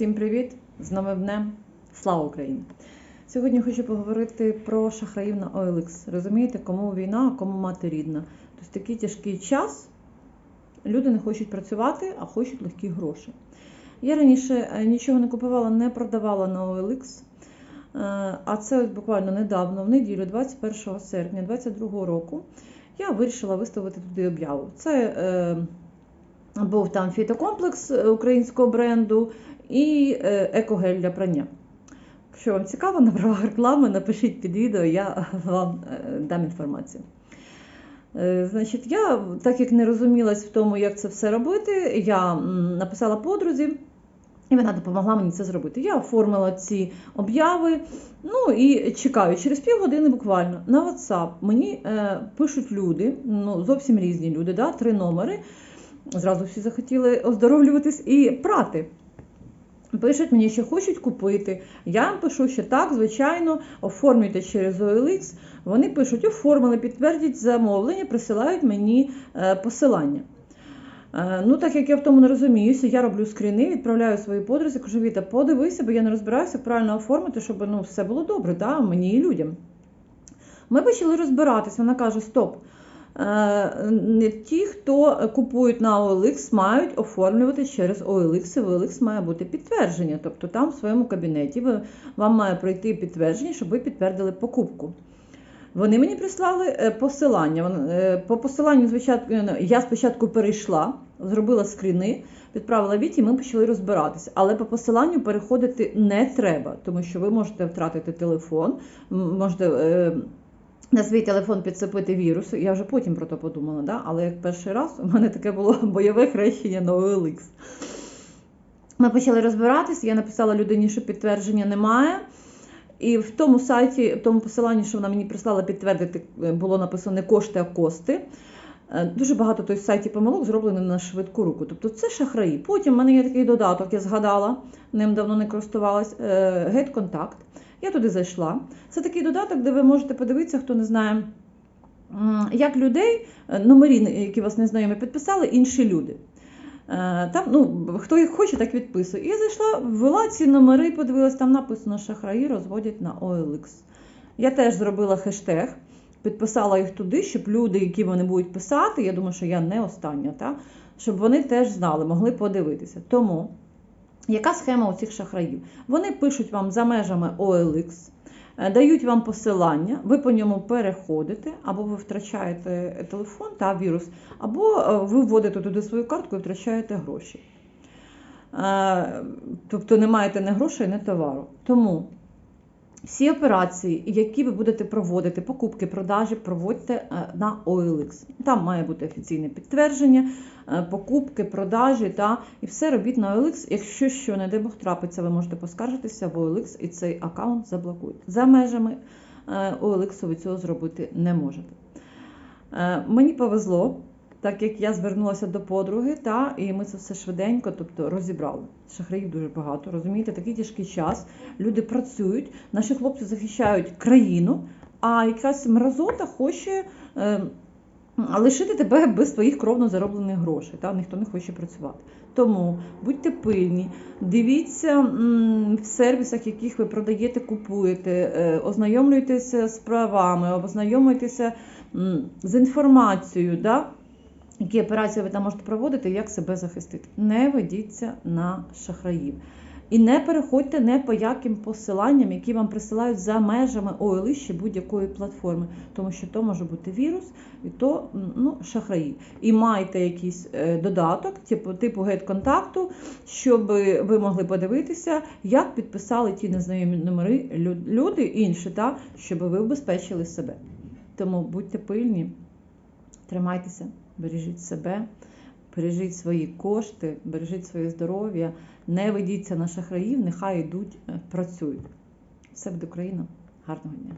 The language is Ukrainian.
Всім привіт! З новим днем! Слава Україні! Сьогодні хочу поговорити про шахраїв на OLX. Розумієте, кому війна, а кому мати рідна. Тобто такий тяжкий час. Люди не хочуть працювати, а хочуть легкі гроші. Я раніше е, нічого не купувала, не продавала на OLX. Е, А це ось буквально недавно, в неділю, 21 серпня 2022 року, я вирішила виставити туди об'яву. Це е, був там фітокомплекс українського бренду і е, екогель для прання. Якщо вам цікаво на правах реклами, напишіть під відео, я вам е, дам інформацію. Е, Значить, я, так як не розумілась в тому, як це все робити, я написала подрузі, і вона допомогла мені це зробити. Я оформила ці обяви, ну і чекаю, через півгодини буквально на WhatsApp мені е, пишуть люди, ну зовсім різні люди, да, три номери. Зразу всі захотіли оздоровлюватись і прати. Пишуть мені, що хочуть купити. Я їм пишу, що так, звичайно, оформлюйте через OLX. Вони пишуть, оформили, підтвердять замовлення, присилають мені е, посилання. Е, Ну, так як я в тому не розуміюся, я роблю скріни, відправляю свої подрузі, кажу, Віта, подивися, бо я не розбираюся, правильно оформити, щоб ну, все було добре, да, мені і людям. Ми почали розбиратись. Вона каже: Стоп. Е, не Ті, хто купують на OLX, мають оформлювати через OLX, і в OLX має бути підтвердження. Тобто там в своєму кабінеті ви, вам має пройти підтвердження, щоб ви підтвердили покупку. Вони мені прислали е, посилання. Е, По посиланню звичайно, я спочатку перейшла, зробила скріни, відправила Віті, і ми почали розбиратися. Але по посиланню переходити не треба, тому що ви можете втратити телефон, можете на свій телефон підцепити вірус. Я вже потім про це подумала, да? але як перший раз у мене таке було бойове хрещення на OLX. Ми почали розбиратись, я написала людині, що підтвердження немає. І в тому сайті, в тому посиланні, що вона мені прислала підтвердити, було написано не кошти, а кости. Е, Дуже багато той сайті помилок зроблено на швидку руку. Тобто це шахраї. Потім в мене є такий додаток, я згадала, ним давно не користувалась. е, Contact. Я туди зайшла. Це такий додаток, де ви можете подивитися, хто не знає, як людей, е, номері, які вас не знайомі, підписали інші люди. Е, Там, ну, хто їх хоче, так відписує. І я зайшла, ввела ці номери, подивилась, там написано шахраї розводять на OLX. Я теж зробила хештег, підписала їх туди, щоб люди, які вони будуть писати, я думаю, що я не остання, та, щоб вони теж знали, могли подивитися. Тому, яка схема у цих шахраїв? Вони пишуть вам за межами OLX, е, дають вам посилання, ви по ньому переходите, або ви втрачаєте телефон та вірус, або е, ви вводите туди свою картку і втрачаєте гроші. Е, Тобто не маєте ні грошей, ні товару. Тому всі операції, які ви будете проводити, покупки, продажі, проводьте е, на OLX. Там має бути офіційне підтвердження, е, покупки, продажі, та, і все робіть на OLX. Якщо що, не дай Бог трапиться, ви можете поскаржитися в OLX і цей аккаунт заблокують. За межами е, OLX ви цього зробити не можете. Мені повезло, так як я звернулася до подруги, та, і ми це все швиденько тобто, розібрали. Шахраїв дуже багато. Розумієте, такий тяжкий час. Люди працюють, наші хлопці захищають країну, а якась мразота хоче е, лишити тебе без твоїх кровно зароблених грошей. Та? Ніхто не хоче працювати. Тому будьте пильні, дивіться в сервісах, яких ви продаєте, купуєте, е, ознайомлюйтеся з правами, ознайомлюйтеся з інформацією. Да? Які операції ви там можете проводити, як себе захистити. Не ведіться на шахраїв. І не переходьте не по яким посиланням, які вам присилають за межами чи будь-якої платформи, тому що то може бути вірус, і то ну, шахраї. І майте якийсь е, додаток, типу, типу гет-контакту, щоб ви могли подивитися, як підписали ті незнайомі номери люди інші, та, щоб ви убезпечили себе. Тому будьте пильні, тримайтеся, бережіть себе, бережіть свої кошти, бережіть своє здоров'я, не ведіться на шахраїв, нехай йдуть, е, працюють. Все буде Україна. Гарного дня!